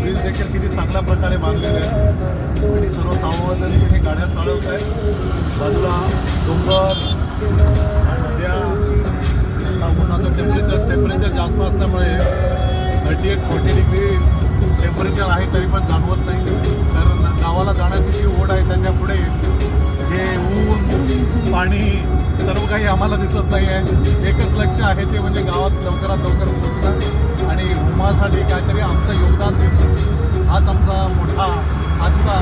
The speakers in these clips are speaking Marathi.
ब्रिज देखील किती चांगल्या प्रकारे बांधलेले आहेत. आणि सर्व सावधानतेने गाड्या चालवत आहेत. बाजूला डोंगर नद्या. उन्हाचं टेम्परेचर टेम्परेचर जास्त असल्यामुळे thirty eight forty degree temperature आहे तरी पण जाणवत नाही. पाणी सर्व काही आम्हाला दिसत नाही आहे. एकच लक्ष आहे ते म्हणजे गावात लवकरात लवकर पोहोचणं आणि हुमासाठी काहीतरी आमचं योगदान देणं. हाच आमचा मोठा आजचा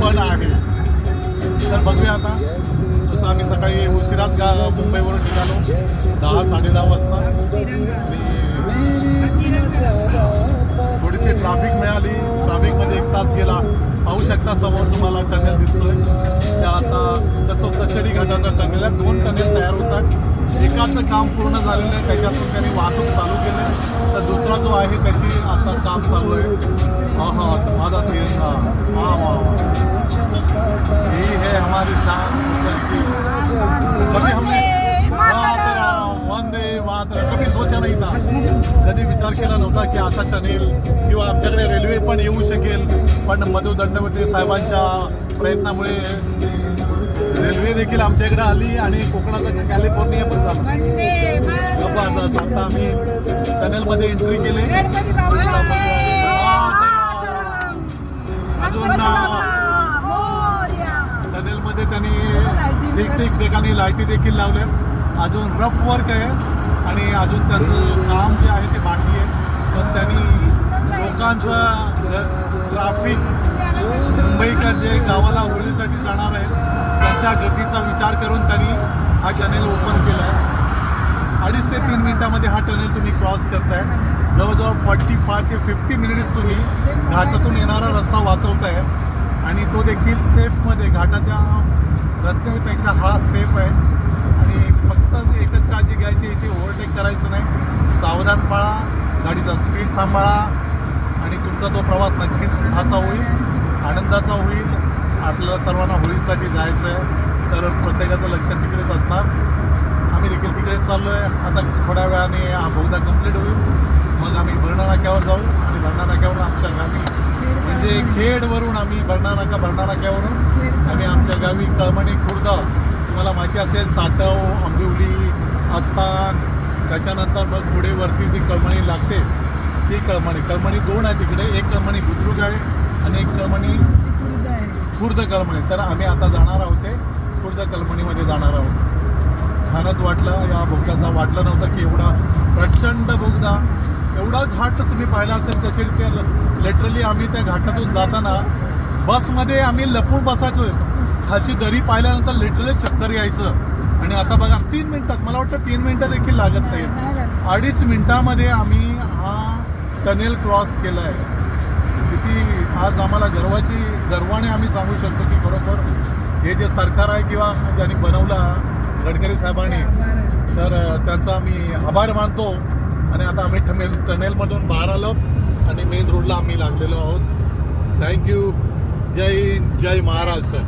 पण आहे. तर बघूया आता. जसं आम्ही सकाळी उशिराच गा मुंबईवरून निघालो. दहा साडे दहा वाजता. आणि थोडीशी ट्रॅफिक मिळाली. ट्रॅफिकमध्ये एक तास गेला. पाहू शकता समोर तुम्हाला टनेल दिसतोय. त्या आता तर तो तशेडी घाटाचा टनेल आहे. दोन टनेल तयार होतात. एकाचं काम पूर्ण झालेलं आहे. त्याच्यातून त्यांनी वाहतूक चालू केली तर दुसरा जो आहे त्याची आता काम चालू आहे. हा हा माझा तिरंगा हा वा ही है हमारी शान कभी हमने नाही था कधी विचार केला नव्हता की असा टनेल किंवा आमच्याकडे रेल्वे पण येऊ शकेल पण मधु दंडवते साहेबांच्या प्रयत्नामुळे रेल्वे देखील आमच्या इकडे आली आणि कोकणाचा कॅलिफोर्निया पण झाला. आता आता आम्ही टनेलमध्ये एंट्री केली. अजून टनेलमध्ये त्यांनी ठिकठीक ठिकाणी लाईटी देखील लावल्यात अजून रफ वर्क आहे आणि अजून त्यांचं काम जे आहे ते बाकी आहे. पण त्यांनी लोकांचं ट्राफिक मुंबईकर जे गावाला होळीसाठी जाणार आहेत त्यांच्या गर्दीचा विचार करून त्यांनी हा टनेल ओपन केला आहे अडीच ते तीन मिनिटामध्ये हा टनेल तुम्ही क्रॉस करताय. जवळजवळ फॉर्टी फाय ते फिफ्टी मिनिट्स तुम्ही घाटातून येणारा रस्ता वाचवताय. आणि तो देखील सेफमध्ये घाटाच्या रस्त्यापेक्षा हा सेफ आहे. आणि फक्त एकच काळजी घ्यायची इथे ओव्हरटेक करायचं नाही. सावधान पाळा गाडीचा स्पीड सांभाळा आणि तुमचा तो प्रवास नक्कीच सुखाचा होईल आनंदाचा होईल. आपल्याला सर्वांना होळीसाठी जायचं आहे तर प्रत्येकाचं लक्ष तिकडेच असणार. आम्ही देखील तिकडे चाललो आहे आता थोड्या वेळाने हा बहुधा कंप्लीट होईल. मग आम्ही भरणा नाक्यावर जाऊ आणि भरणा नाक्यावरून आमच्या गावी म्हणजे खेडवरून आम्ही भरणा नाका भरणा नाक्यावरून आम्ही आमच्या गावी कळमणी खुर्द तुम्हाला माहिती असेल सातव आंबिवली आस्थान त्याच्यानंतर मग पुढे वरती जी कळमणी लागते ती कळमणी. कळमणी दोन आहे तिकडे एक कळमणी बुद्रुक आहे आणि एक कळमणी खुर्द कळमणी. तर आम्ही आता जाणार आहोत ते खुर्द कळमणीमध्ये जाणार आहोत. छानच वाटलं. या बोगद्याचा वाटलं नव्हतं की एवढा प्रचंड बोगदा एवढा घाट तुम्ही पाहिला असेल कसे ते लिटरली आम्ही त्या घाटातून जाताना बसमध्ये आम्ही लपून बसायचो. खालची दरी पाहिल्यानंतर लिटरली चक्कर यायचं. आणि आता बघा तीन मिनिटात मला वाटतं तीन मिनिटं देखील लागत नाही अडीच मिनिटामध्ये आम्ही हा टनेल क्रॉस केला आहे किती आज आम्हाला गर्वाची गर्वाने आम्ही सांगू शकतो की खरोखर हे जे सरकार आहे किंवा ज्यांनी बनवला गडकरी साहेबांनी तर त्यांचा आम्ही आभार मानतो. आणि आता आम्ही टनेल टनेलमधून बाहेर आलो आणि मेन रोडला आम्ही लागलेलो आहोत. थँक्यू जय हिंद जय महाराष्ट्र.